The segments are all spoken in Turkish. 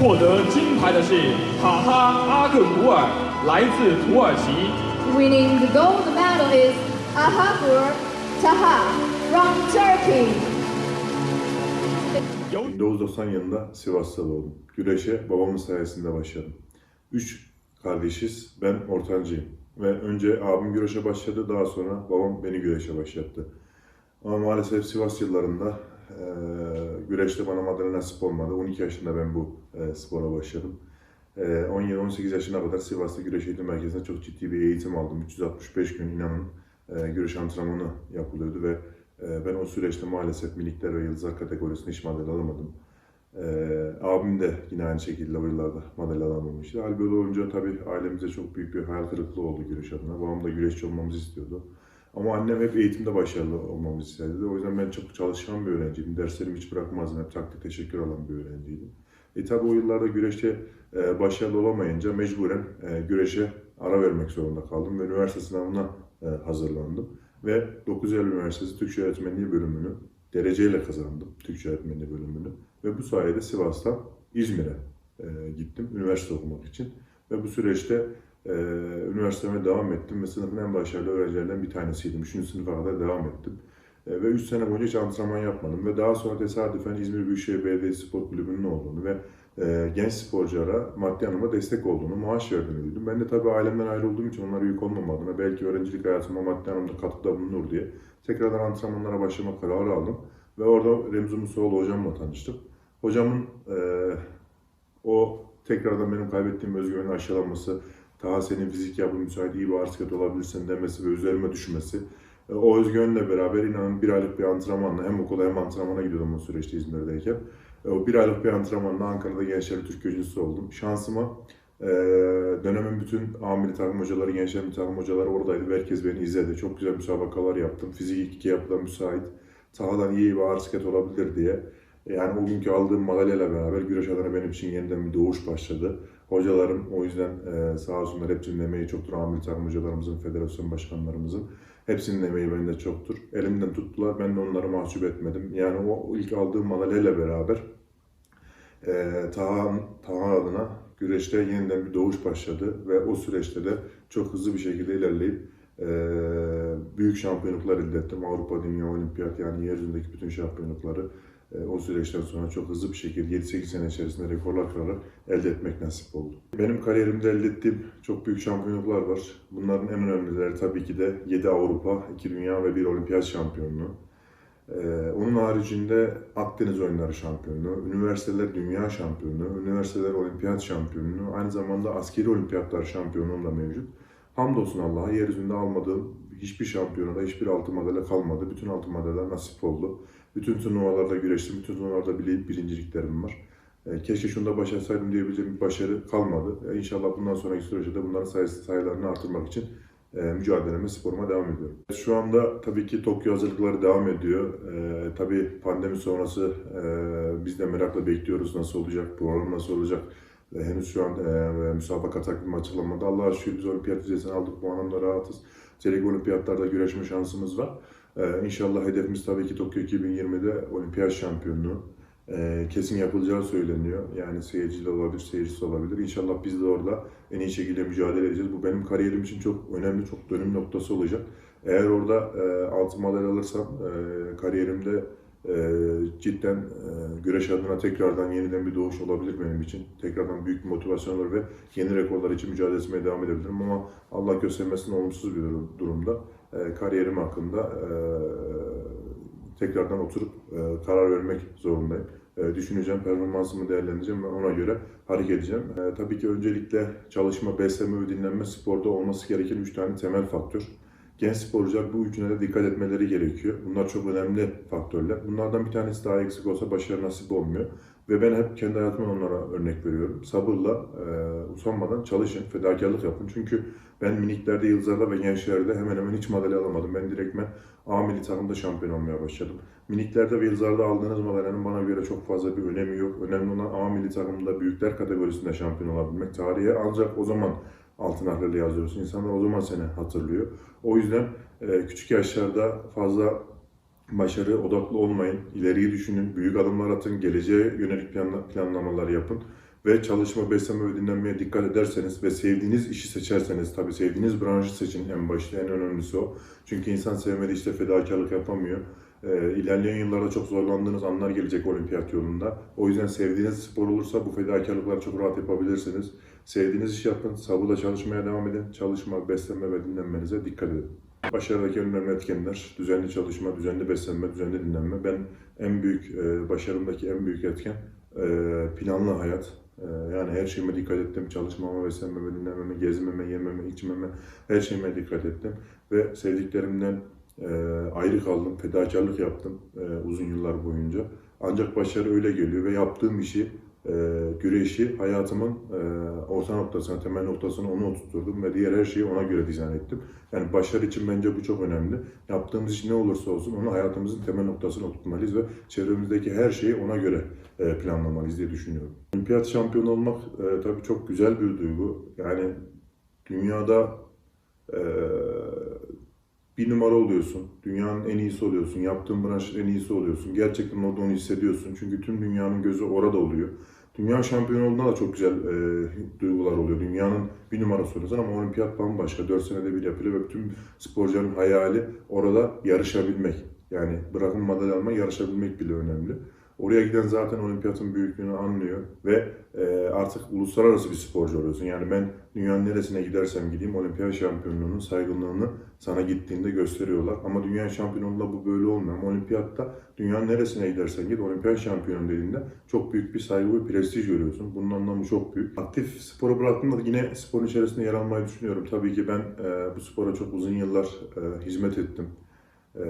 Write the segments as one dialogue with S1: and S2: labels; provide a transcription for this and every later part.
S1: 获得金牌的是塔哈阿克古尔，来自土耳其。
S2: Winning the gold medal is Ahagur Taha from Turkey.
S1: 由
S3: 1990 yılında Sivas'ta doğdum. Güreşe babamın sayesinde başladım. Üç kardeşiz, ben ortancıyım. Ve önce abim güreşe başladı, daha sonra babam beni güreşe başlattı. Ama maalesef Sivas yıllarında eee güreşte bana madalya nasip olmadı. 12 yaşında ben bu eee, spora başladım. Eee, 17-18 yaşına kadar Sivas'ta Güreş Eğitim Merkezi'nde çok ciddi bir eğitim aldım. 365 gün inanın eee, güreş antrenmanı yapılıyordu ve eee, ben o süreçte maalesef minikler ve yıldızlar kategorisinde hiç madalya alamadım. Ee, abim de yine aynı şekilde o yıllarda madalya alamamıştı. Hal böyle olunca tabii ailemize çok büyük bir hayal kırıklığı oldu güreş adına. Babam da güreşçi olmamızı istiyordu. Ama annem hep eğitimde başarılı olmamızı istedi. O yüzden ben çok çalışkan bir öğrenciydim. Derslerimi hiç bırakmazdım. Hep takdir teşekkür alan bir öğrenciydim. E tabii o yıllarda güreşte e, başarılı olamayınca mecburen e, güreşe ara vermek zorunda kaldım ve üniversite sınavına e, hazırlandım. Ve 9 Eylül Üniversitesi Türkçe Öğretmenliği bölümünü dereceyle kazandım. Türkçe Öğretmenliği bölümünü. Ve bu sayede Sivas'tan İzmir'e e, gittim üniversite okumak için. Ve bu süreçte e, üniversiteme devam ettim ve sınıfın en başarılı öğrencilerden bir tanesiydim. Üçüncü sınıfa kadar devam ettim. E, ve 3 sene boyunca hiç antrenman yapmadım. Ve daha sonra tesadüfen İzmir Büyükşehir Belediyesi Spor Kulübü'nün olduğunu ve e, genç sporculara maddi anlamda destek olduğunu, maaş verdiğini duydum. Ben de tabii ailemden ayrı olduğum için onlara yük olmam adına belki öğrencilik hayatıma maddi anlamda katkıda bulunur diye tekrardan antrenmanlara başlama kararı aldım. Ve orada Remzi Musaoğlu hocamla tanıştım. Hocamın e, o tekrardan benim kaybettiğim özgüveni aşılaması, daha senin fizik yapın müsait iyi bir arsiket olabilirsin demesi ve üzerime düşmesi. E, o özgüvenle beraber inanın bir aylık bir antrenmanla hem okula hem antrenmana gidiyordum o süreçte İzmir'deyken. E, o bir aylık bir antrenmanla Ankara'da Gençler Türk Üçüncüsü oldum. Şansıma e, dönemin bütün A milli takım hocaları, gençler takım hocaları oradaydı. Herkes beni izledi. Çok güzel müsabakalar yaptım. Fizik iki yapıda müsait. Sahadan iyi bir arsiket olabilir diye. Yani o günkü aldığım madalyayla beraber güreş adına benim için yeniden bir doğuş başladı. Hocalarım o yüzden e, sağ olsunlar hepsinin emeği çoktur. Amir takım hocalarımızın, federasyon başkanlarımızın. Hepsinin emeği bende çoktur. Elimden tuttular. Ben de onları mahcup etmedim. Yani o ilk aldığım madalyayla beraber e, Taha, Taha adına güreşte yeniden bir doğuş başladı. Ve o süreçte de çok hızlı bir şekilde ilerleyip e, büyük şampiyonluklar elde ettim. Avrupa, Dünya, Olimpiyat yani yeryüzündeki bütün şampiyonlukları o süreçten sonra çok hızlı bir şekilde 7-8 sene içerisinde rekorlar kırarak elde etmek nasip oldu. Benim kariyerimde elde ettiğim çok büyük şampiyonluklar var. Bunların en önemlileri tabii ki de 7 Avrupa, 2 Dünya ve 1 Olimpiyat şampiyonluğu. Ee, onun haricinde Akdeniz Oyunları şampiyonluğu, üniversiteler dünya şampiyonluğu, üniversiteler olimpiyat şampiyonluğu, aynı zamanda askeri olimpiyatlar şampiyonluğum da mevcut. Hamdolsun Allah'a yeryüzünde almadığım hiçbir şampiyonada hiçbir altın madalya kalmadı. Bütün altın madalyalar nasip oldu. Bütün turnuvalarda güreştim, bütün turnuvalarda bile birinciliklerim var. Ee, keşke şunda başarısaydım diyebileceğim bir başarı kalmadı. Ee, İnşallah bundan sonraki süreçte de bunların sayısı, sayılarını artırmak için e, mücadeleme, sporuma devam ediyorum. Şu anda tabii ki Tokyo hazırlıkları devam ediyor. E, tabii pandemi sonrası e, biz de merakla bekliyoruz nasıl olacak, program nasıl olacak. E, henüz şu an e, müsabaka takvimi açıklanmadı. Allah'a şükür biz olimpiyat vizesini aldık, bu anlamda rahatız. Çeyrek olimpiyatlarda güreşme şansımız var. E, inşallah hedefimiz tabii ki Tokyo 2020'de olimpiyat şampiyonluğu. E, kesin yapılacağı söyleniyor. Yani seyirciyle olabilir, seyircisi olabilir. İnşallah biz de orada en iyi şekilde mücadele edeceğiz. Bu benim kariyerim için çok önemli, çok dönüm noktası olacak. Eğer orada e, altın madalya alırsam e, kariyerimde e, cidden e, güreş adına tekrardan yeniden bir doğuş olabilir benim için. Tekrardan büyük bir motivasyon olur ve yeni rekorlar için mücadele etmeye devam edebilirim ama Allah göstermesin olumsuz bir durum- durumda e, kariyerim hakkında e, tekrardan oturup e, karar vermek zorundayım. E, düşüneceğim, performansımı değerlendireceğim ve ona göre hareket edeceğim. Tabii ki öncelikle çalışma, beslenme ve dinlenme sporda olması gereken üç tane temel faktör. Genç sporcular bu üçüne de dikkat etmeleri gerekiyor. Bunlar çok önemli faktörler. Bunlardan bir tanesi daha eksik olsa başarı nasip olmuyor. Ve ben hep kendi hayatımdan onlara örnek veriyorum. Sabırla, e, usanmadan çalışın, fedakarlık yapın. Çünkü ben miniklerde, yıldızlarda ve gençlerde hemen hemen hiç madalya alamadım. Ben direktmen A milli takımda şampiyon olmaya başladım. Miniklerde ve yıldızlarda aldığınız madalyanın bana göre çok fazla bir önemi yok. Önemli olan A milli takımda büyükler kategorisinde şampiyon olabilmek. Tarihe ancak o zaman altın harflerle yazıyorsun. İnsanlar o zaman seni hatırlıyor. O yüzden e, küçük yaşlarda fazla başarı odaklı olmayın. İleriyi düşünün, büyük adımlar atın, geleceğe yönelik planla- planlamalar yapın. ve çalışma, beslenme ve dinlenmeye dikkat ederseniz ve sevdiğiniz işi seçerseniz, tabii sevdiğiniz branşı seçin en başta, en önemlisi o. Çünkü insan sevmediği işte fedakarlık yapamıyor. Ee, ilerleyen yıllarda çok zorlandığınız anlar gelecek olimpiyat yolunda. O yüzden sevdiğiniz spor olursa bu fedakarlıkları çok rahat yapabilirsiniz. Sevdiğiniz işi yapın, sabırla çalışmaya devam edin. Çalışma, beslenme ve dinlenmenize dikkat edin. Başarıdaki en önemli etkenler düzenli çalışma, düzenli beslenme, düzenli dinlenme. Ben en büyük, e, başarımdaki en büyük etken e, planlı hayat. E, yani her şeyime dikkat ettim. Çalışmama, beslenmeme, dinlenmeme, gezmeme, yememe, içmeme her şeyime dikkat ettim. Ve sevdiklerimden e, ayrı kaldım, fedakarlık yaptım e, uzun yıllar boyunca. Ancak başarı öyle geliyor ve yaptığım işi, e, güreşi hayatımın e, orta noktasına, temel noktasına onu oturtturdum ve diğer her şeyi ona göre dizayn ettim. Yani başarı için bence bu çok önemli. Yaptığımız iş ne olursa olsun onu hayatımızın temel noktasına oturtmalıyız ve çevremizdeki her şeyi ona göre e, planlamalıyız diye düşünüyorum. Olimpiyat şampiyonu olmak e, tabii çok güzel bir duygu. Yani dünyada e, bir numara oluyorsun. Dünyanın en iyisi oluyorsun. Yaptığın branşın en iyisi oluyorsun. Gerçekten orada onu hissediyorsun. Çünkü tüm dünyanın gözü orada oluyor. Dünya şampiyonu olduğunda da çok güzel e, duygular oluyor. Dünyanın bir numarası oluyorsun ama olimpiyat bambaşka. 4 senede bir yapılıyor ve tüm sporcuların hayali orada yarışabilmek. Yani bırakın madalya alma, yarışabilmek bile önemli. Oraya giden zaten olimpiyatın büyüklüğünü anlıyor ve e, artık uluslararası bir sporcu oluyorsun. Yani ben dünyanın neresine gidersem gideyim olimpiyat şampiyonluğunun saygınlığını sana gittiğinde gösteriyorlar. Ama dünya şampiyonluğunda bu böyle olmuyor. Ama olimpiyatta dünyanın neresine gidersen git olimpiyat şampiyonu dediğinde çok büyük bir saygı ve prestij görüyorsun. Bunun anlamı çok büyük. Aktif sporu bıraktığımda da yine sporun içerisinde yer almayı düşünüyorum. Tabii ki ben e, bu spora çok uzun yıllar e, hizmet ettim. E,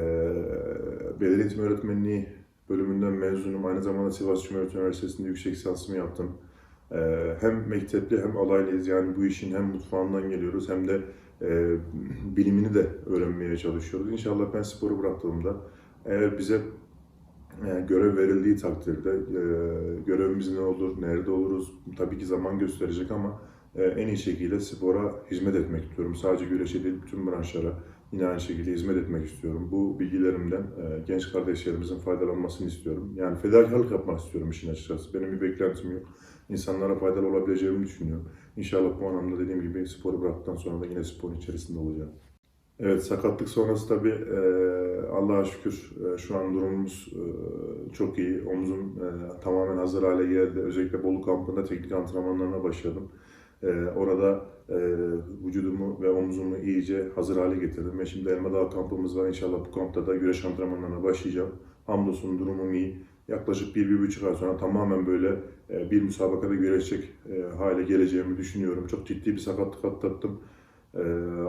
S3: Beden eğitimi öğretmenliği bölümünden mezunum. Aynı zamanda Sivas Cumhuriyet Üniversitesi'nde yüksek lisansımı yaptım. Ee, hem mektepli hem alaylıyız. Yani bu işin hem mutfağından geliyoruz hem de e, bilimini de öğrenmeye çalışıyoruz. İnşallah ben sporu bıraktığımda eğer bize e, görev verildiği takdirde e, görevimiz ne olur, nerede oluruz tabii ki zaman gösterecek ama e, en iyi şekilde spora hizmet etmek istiyorum. Sadece güreşe değil bütün branşlara yine aynı şekilde hizmet etmek istiyorum. Bu bilgilerimden e, genç kardeşlerimizin faydalanmasını istiyorum. Yani fedakarlık yapmak istiyorum işin açıkçası. Benim bir beklentim yok. İnsanlara faydalı olabileceğimi düşünüyorum. İnşallah bu anlamda dediğim gibi sporu bıraktıktan sonra da yine sporun içerisinde olacağım. Evet sakatlık sonrası tabii e, Allah'a şükür e, şu an durumumuz e, çok iyi. Omzum e, tamamen hazır hale geldi. Özellikle Bolu kampında teknik antrenmanlarına başladım. E, orada e, vücudumu ve omzumu iyice hazır hale getirdim. Ve şimdi Elmadağ kampımız var. İnşallah bu kampta da güreş antrenmanlarına başlayacağım. Hamdolsun durumum iyi. Yaklaşık bir, bir buçuk ay sonra tamamen böyle e, bir müsabakada güreşecek e, hale geleceğimi düşünüyorum. Çok ciddi bir sakatlık atlattım. Ee,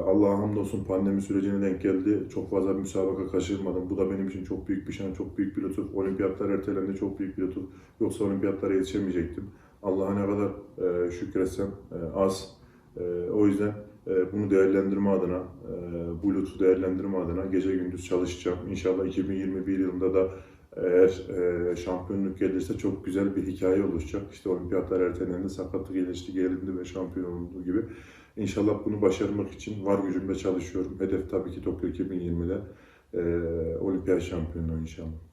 S3: Allah'a hamdolsun pandemi sürecine denk geldi. Çok fazla bir müsabaka kaçırmadım. Bu da benim için çok büyük bir şans, çok büyük bir lütuf. Olimpiyatlar ertelendi, çok büyük bir lütuf. Yoksa olimpiyatlara yetişemeyecektim. Allah'a ne kadar e, şükretsem e, az. E, o yüzden e, bunu değerlendirme adına, e, bu lütfu değerlendirme adına gece gündüz çalışacağım. İnşallah 2021 yılında da eğer e, şampiyonluk gelirse çok güzel bir hikaye oluşacak. İşte olimpiyatlar ertelendi, sakatlık gelişti, gelindi ve şampiyon olunduğu gibi. İnşallah bunu başarmak için var gücümle çalışıyorum. Hedef tabii ki Tokyo 2020'de e, olimpiyat şampiyonluğu inşallah.